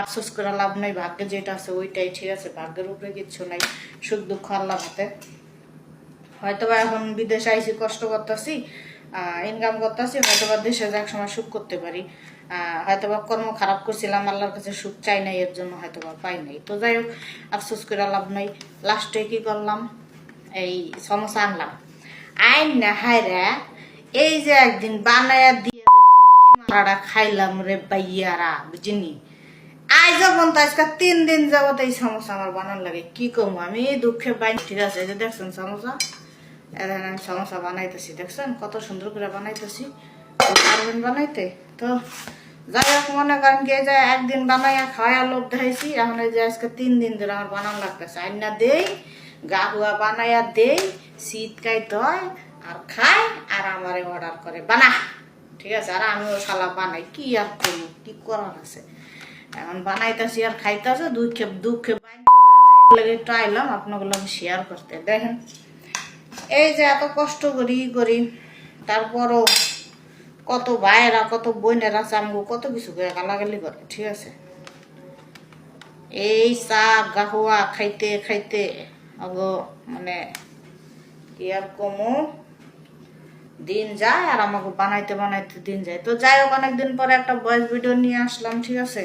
আফসোস করে লাভ নাই, ভাগ্যে যেটা আছে ওইটাই ঠিক আছে, ভাগ্যের উপরে কিচ্ছু নাই, সুখ দুঃখ আল্লাহ হাতে। হয়তো বা এখন বিদেশে আইসি, কষ্ট করতেছি ইনকাম করতেছি হয়তো বা দেশে এক সময় সুখ করতে পারি। হয়তো বা কর্ম খারাপ করছিলাম, আল্লাহর কাছে সুখ চাই নাই, এর জন্য হয়তো বা পাই নাই। তো যাই হোক, আফসোস করে লাভ নাই। লাস্টে কি করলাম? এই সমস্যা আনলাম। আইন না হায়রা এই যে একদিন বানায়া দিয়ে মারাটা খাইলাম রে বাইয়ারা বুঝিনি? আজ যখন তো আজকে তিন দিন যাবত এই সমস্যা আমার বানান লাগে। কি কম, আমি দুঃখে বাইন ঠিক আছে যে দেখছেন সমস্যা? এখন আমি সমস্যা বানাইতেছি, দেখছেন? কত সুন্দর করে বানাইতেছি। পারবেন বানাইতে? তো যাই হোক, মনে করেন কি, এই যে একদিন বানাইয়া খাওয়া লোভ দেখাইছি, এখন এই যে আজকে তিন দিন ধরে আমার বানান লাগতেছে। আইনা দেই গা হুয়া বানাইয়া দেই, শীত কাইতে হয়, আর খায় আর আমারে অর্ডার করে। বানা ঠিক আছে, আর আমিও শালা বানাই, কি আর করব কি করার আছে? এখন বানাইতেছি আর খাইতেছে, দুই খেপ দু খেপ লাগে একটু আইলাম আপনাগুলো শেয়ার করতে। দেখেন, এই যে এত কষ্ট করি করি, তারপরও কত ভাইয়েরা, কত বোনেরা চামগো কত কিছু করে গালাগালি করে, ঠিক আছে? এই চা, গাহুয়া, খাইতে খাইতে, আগো মানে কি আর কমো, দিন যায় আর আমাকে বানাইতে বানাইতে দিন যায়। তো যাই হোক, অনেকদিন পরে একটা ভয়েস ভিডিও নিয়ে আসলাম, ঠিক আছে?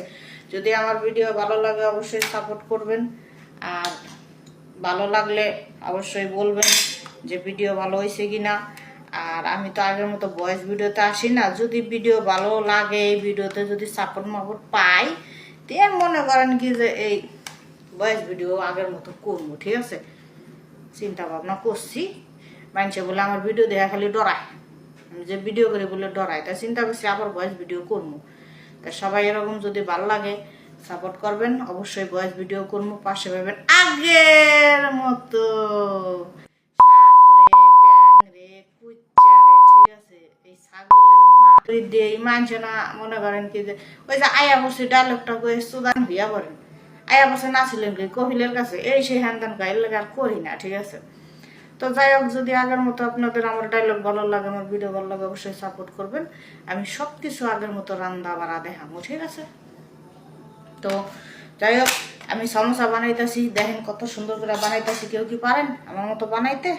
যদি আমার ভিডিও ভালো লাগে, অবশ্যই সাপোর্ট করবেন। আর ভালো লাগলে অবশ্যই বলবেন যে ভিডিও ভালো হয়েছে কি না আর আমি তো আগের মতো ভয়েস ভিডিওতে আসি না। যদি ভিডিও ভালো লাগে, এই ভিডিওতে যদি সাপোর্ট মাপোর্ট পাই তে মনে করেন কি যে এই ভয়েস ভিডিও আগের মতো করব, ঠিক আছে? চিন্তা ভাবনা করছি। মানুষে বলে আমার ভিডিও দেখা খালি ডরায়। আমি যে ভিডিও করে বলে ডরায়, তা চিন্তা করছি আবার ভয়েস ভিডিও করব। সবাই এরকম যদি ভালো লাগে সাপোর্ট করবেন। অবশ্যই ভয়েস ভিডিও করব পাশে পাবেন আগের মতো? এই মানুষে না, মনে করেন কি যে, ওই যে আয়া বসে ডায়লগটা সুদান বসে কহিলের কাছে, এই সেই হ্যান ত্যান করি না, ঠিক আছে? তো যাই হোক, যদি আগের মতো আপনাদের আমার ডায়লগ ভালো লাগে, আমার ভিডিও ভালো লাগে, অবশ্যই সাপোর্ট করবেন। আমি সব কিছু আগের মতো রান্না বাড়া দেখাবো, ঠিক আছে? তো যাই হোক, আমি সমোসা বানাইতেছি, দেখেন কত সুন্দর করে বানাইতেছি, কেউ কি পারেন আমার মতো বানাইতে?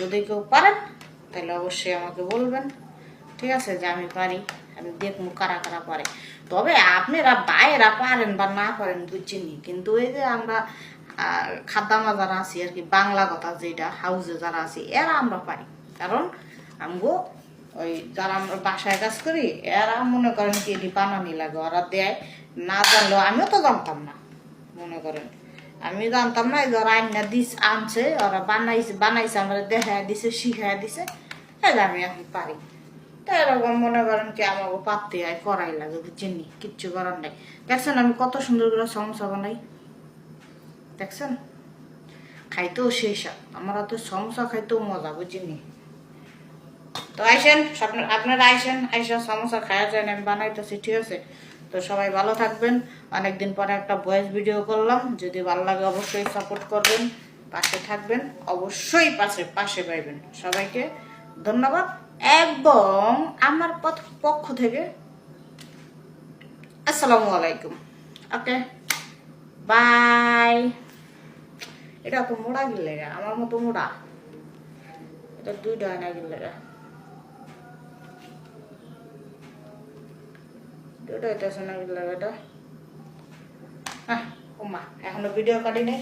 যদি কেউ পারেন, তাহলে অবশ্যই আমাকে বলবেন। ঠিক আছে, যে আমি পারি, আমি দেখব কারা কারা পারে। তবে আপনারা বাইরা পারেন বা না পারেন বুঝছেনি কিন্তু এই যে আমরা আহ, খাদ্দামা যারা আছি আর কি বাংলা কথা যেটা হাউসে যারা আছি এরা আমরা পারি কারণ আমগো ওই যারা আমরা বাসায় কাজ করি এরা মনে করেন কি এটি বানানি লাগে ওরা দেয়। না জানলেও আমিও তো জানতাম না মনে করেন। আমি জানতাম না এই যারা আইনা দিস আনছে ওরা বানাইছে বানাইছে আমরা দেখায় দিছে শিখায় দিছে তাহলে আমি এখন পারি। তো এরকম মনে করেন কি আমাকে পাততে হয় করাই লাগে বুঝছেন কিচ্ছু করার নাই। দেখছেন আমি কত সুন্দর করে সমস্যা বানাই দেখছেন? খাইতেও সেই স্বাদ আমরা তো সমস্যা খাইতেও মজা, বুঝিনি? তো আইসেন আপনার- আইসেন, আইসা সমস্যা খাওয়া যায় আমি বানাইতেছি, ঠিক আছে? তো সবাই ভালো থাকবেন। অনেকদিন পরে একটা ভয়েস ভিডিও করলাম। যদি ভালো লাগে অবশ্যই সাপোর্ট করবেন, পাশে থাকবেন, অবশ্যই পাশে পাশে পাইবেন। সবাইকে ধন্যবাদ। এবং আমার পথ- পক্ষ থেকে আসসালামু আলাইকুম। ওকে বাই এটা তো মোড়া গিলে আমার মতো মোড়া। এটা দুইটা হয় না গিলে দুটো হইতেছে না গিলে এটা। হ্যাঁ ওমা, এখনও ভিডিও কাটি নেই!